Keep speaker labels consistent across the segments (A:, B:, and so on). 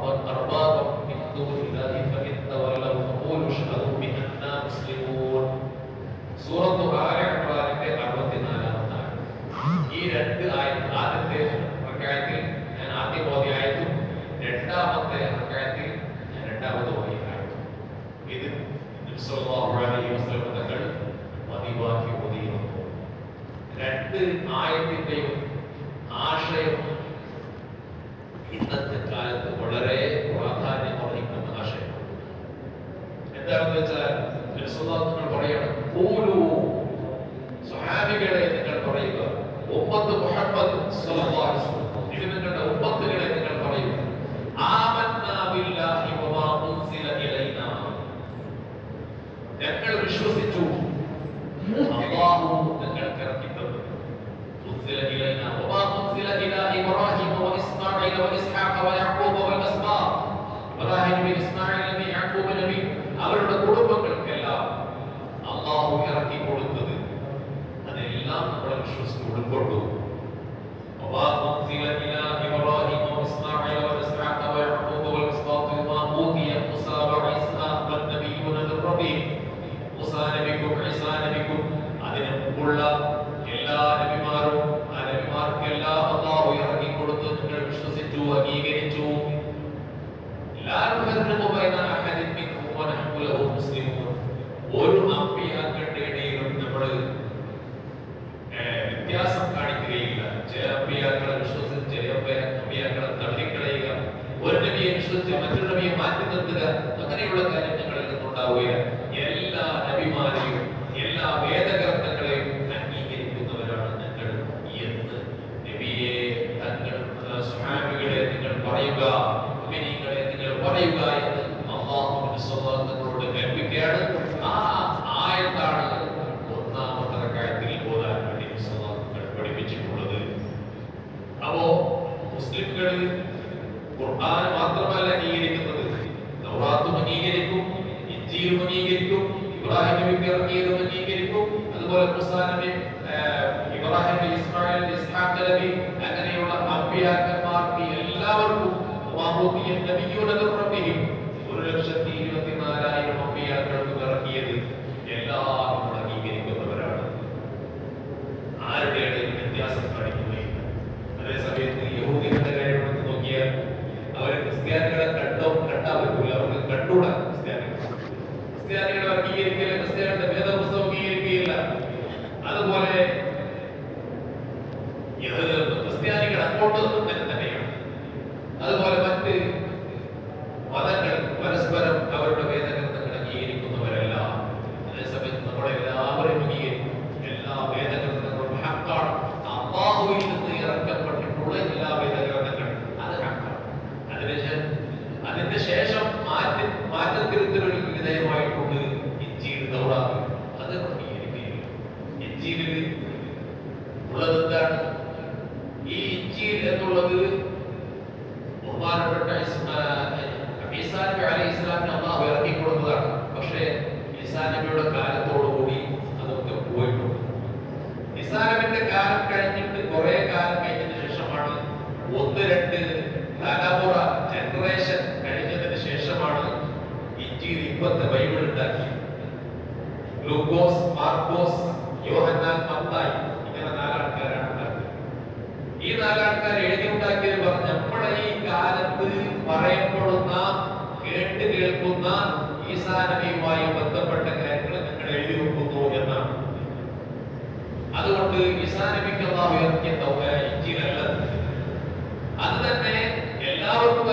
A: أربابا من دون الله فإن تولوا فقولوا اشهدوا بأننا مسلمون സൂറത്ത് ആല ഇമ്രാനിന്റെ അറുപത്തിനാലാമത്തെ ആയത്ത്. ഈ രണ്ട് ആയത്ത് ആദ്യത്തെ റക്അത്തിൽ ഞാൻ ആദ്യം ഓതിയ ആയത്തും രണ്ടാമത്തെ റക്അത്തിൽ ഞാൻ രണ്ടാമത് ഓതിയ ആയത്തും ഇത് നബി സല്ലല്ലാഹു അലൈഹി വസല്ലം തങ്ങൾ പതിവാക്കി ഓതിയിരുന്നു രണ്ട് ആയത്തിന്റെയും ആശയം നബിസ്വല്ലാഹു നിങ്ങൾ പറയണം "ഖൂലൂ", സ്വഹാബികളെ നിങ്ങൾ പറയുക ഉമ്മത്ത് മുഹമ്മദ് സ്വല്ലല്ലാഹു അലൈഹി വസല്ലം ഇത് നിങ്ങളുടെ ഉമ്മത്തുകളെ നിങ്ങൾ പറയുക ആമന്നാ ബില്ലാഹി വമാ ഉൻസില ഇലൈനാ ഞങ്ങൾ വിശ്വസിച്ചു അല്ലാഹു ഞങ്ങൾക്ക് ഇറക്കി തന്നു ഉൻസില ഇലൈനാ വമാ ഉൻസില ഇലാ ഇബ്രാഹിം വഇസ്മാഈൽ വഇസ്ഹാഖ വയഅഖൂബ വൽഅസ്ബാത്ത് ഇബ്രാഹിം നബി ഇസ്മായിൽ നബി യാക്കൂബ് നബി അവരുടെ കുടുംബങ്ങൾക്കെല്ലാം അള്ളാഹു ഇറക്കി കൊടുത്തത് അതെല്ലാം നമ്മൾ വിശ്വസിച്ച് ഉൾക്കൊണ്ടു അള്ളാഹു ഖുർആൻ മാത്രമല്ല അംഗീകരിക്കുന്നത്. തൗറാത്തും അംഗീകരിക്കും ഇഞ്ചീലും അംഗീകരിക്കും ഇബ്രാഹിം നബിക്ക് ഇറങ്ങിയതും അംഗീകരിക്കും. അതുപോലെ മൂസാ നബി ഇബ്രാഹിം നബി ഇസ്മായിൽ ഇസ്ഹാഖ് നബി അങ്ങനെയുള്ള അമ്പിയാക്കന്മാർക്ക് എല്ലാവർക്കും വമാഹൂതിയ നബിയൂന போட்டதுக்கு നബിയുടെ കാലത്തോടുകൂടി അതൊക്കെ പോയിട്ടുണ്ട്. നിസാരമിന്റെ കാലം കഴിഞ്ഞിട്ട് കുറെ കാലം കഴിഞ്ഞതിന് ശേഷമാണ് ഒന്ന് രണ്ട് തലമുറ ജനറേഷൻ കഴിഞ്ഞതിന് ശേഷമാണ് ഇഞ്ചിയിൽ ഇപ്പത്തെ ബൈബിൾ ഉണ്ടാക്കിയത്. ലൂക്കോസ് മാർക്കോസ് യോഹന്നാൻ മത്തായി ഇങ്ങനെ നാലാൾക്കാരാണ് ഉണ്ടാക്കിയത്. ഈ നാലാൾക്കാർ എഴുതി ഉണ്ടാക്കിയത് പറഞ്ഞ നമ്മുടെ ഈ കാലത്ത് പറയപ്പെടുന്ന കേട്ട് കേൾക്കുന്ന ഈസാനവയുമായി ബന്ധപ്പെട്ട അതുകൊണ്ട് വിസാരിപ്പിക്കുന്ന ഉയർത്തിയ അള്ളാഹു ഇറക്കിയ തൗ- ഏ, ഇഞ്ചിലല്ല അത് തന്നെ എല്ലാവർക്കും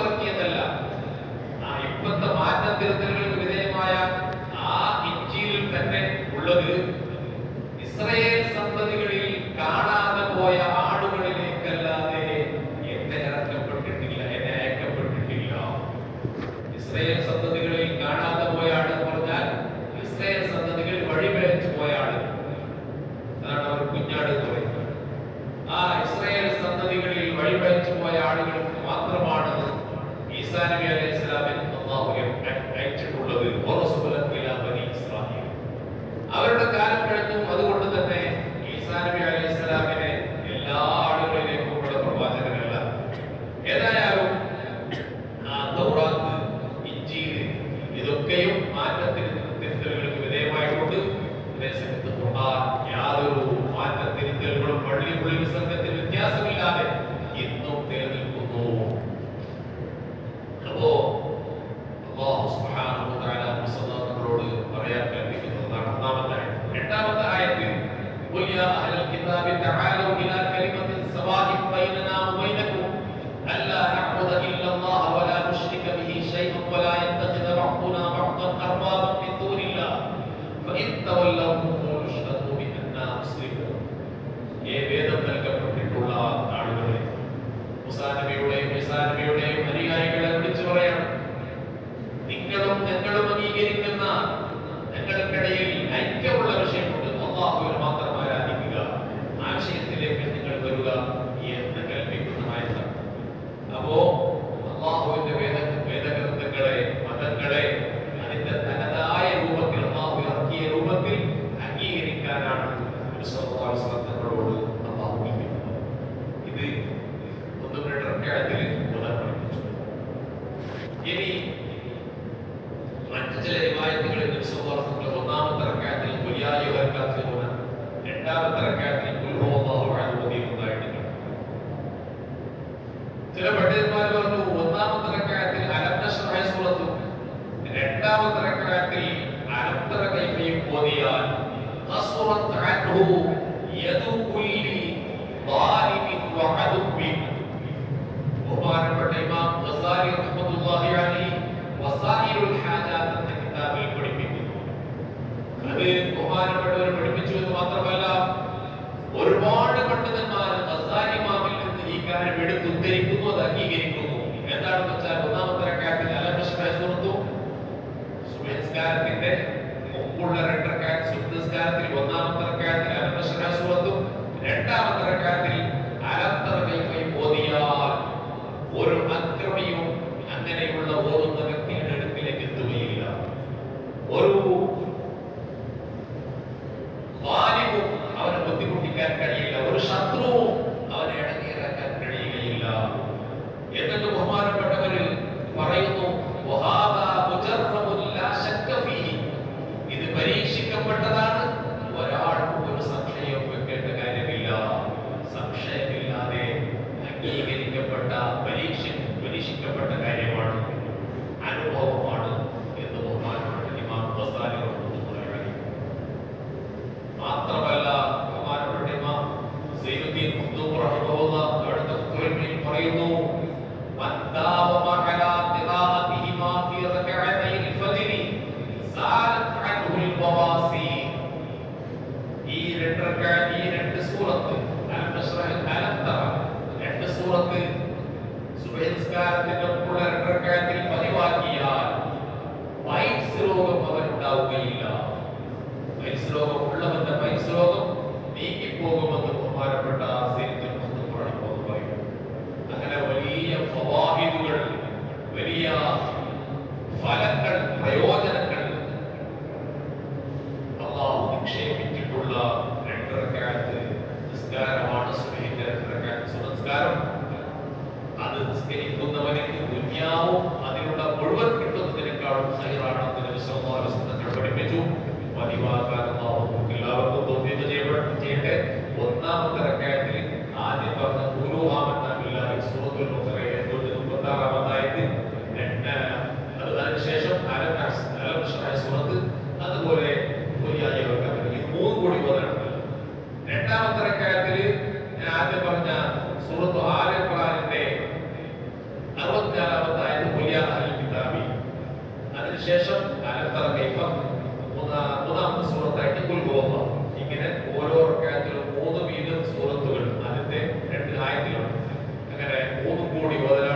A: ചില പണ്ഡിതന്മാർ പറഞ്ഞു ഒന്നാമത്തെ റക്കായത്തിൽ അലബ്ദശ്വർ രണ്ടാമത്തെ റക്കായത്തിൽ അലബ്ദറ കൈഫയും ഓതിയാൽ അലൈഹി എന്ന് മാത്രമല്ല ഒരുപാട് പണ്ഡിതന്മാർ നിന്ന് ഈ കാര്യം എടുത്തു ഇരിക്കുന്നത് അംഗീകരിക്കുന്നു. എന്താണെന്ന് വെച്ചാൽ ഒന്നാമത്തെ റക്കാത്തിൽ അലമസ്ബെ സുഹൃത്തു സുബേസ്കാരത്തിന്റെ മുമ്പുള്ള രണ്ട് റക്കാത്ത് സുഹൃത്തുസ്കാരത്തിൽ ഒന്നാമത്തെ റക്കാത്തിൽ അലമസ്ബെ സുഹൃത്തു രണ്ടാമത്തെ റക്കാത്തിൽ അലത്തറകൈ ഓതിയാൽ ഒരു അക്രമിയും അങ്ങനെയുള്ള ഓതുന്ന വ്യക്തിയുടെ അടുത്തിലേക്ക് എത്തുകയില്ല. ഒരു വാലിവും അവനെ ബുദ്ധിമുട്ടിക്കാൻ കഴിയില്ല. ഒരു ശത്രുവും അവനെ ഇണങ്ങിയ എന്നിട്ട് ബഹുമാനപ്പെട്ടവര് പറയുന്നു സംസ്കാരത്തിന്റെ ഉള്ളടക്കത്തിൽ പതിവാക്കിയാൽ വൈറ്റ്സ് രോഗം അവനുണ്ടാവുകയില്ല വൈറ്റ്സ് രോഗം ഉള്ളവന്റെ വൈറ്റ്സ് രോഗം നീങ്ങിപ്പോകുമെന്ന് ബഹുമാനപ്പെട്ട സൈന്യത്തിൽ അങ്ങനെ വലിയ ഫവാഹിദുകൾ വലിയ ഫലങ്ങൾ പ്രയോജനങ്ങൾ അള്ളാഹു നിക്ഷേപിച്ചിട്ടുള്ള അതിനുശേഷം അനത്തറക്കൈപ്പം മൂന്നാമത്തെ സൂറത്തായിട്ട് കുൽഗോപ ഇങ്ങനെ ഓരോ കാര്യത്തിലും മൂന്ന് വീതം സൂറത്തുകൾ ആദ്യത്തെ രണ്ട് ആയത്തിലുണ്ട്. അങ്ങനെ മൂന്ന് കോടി ഓതല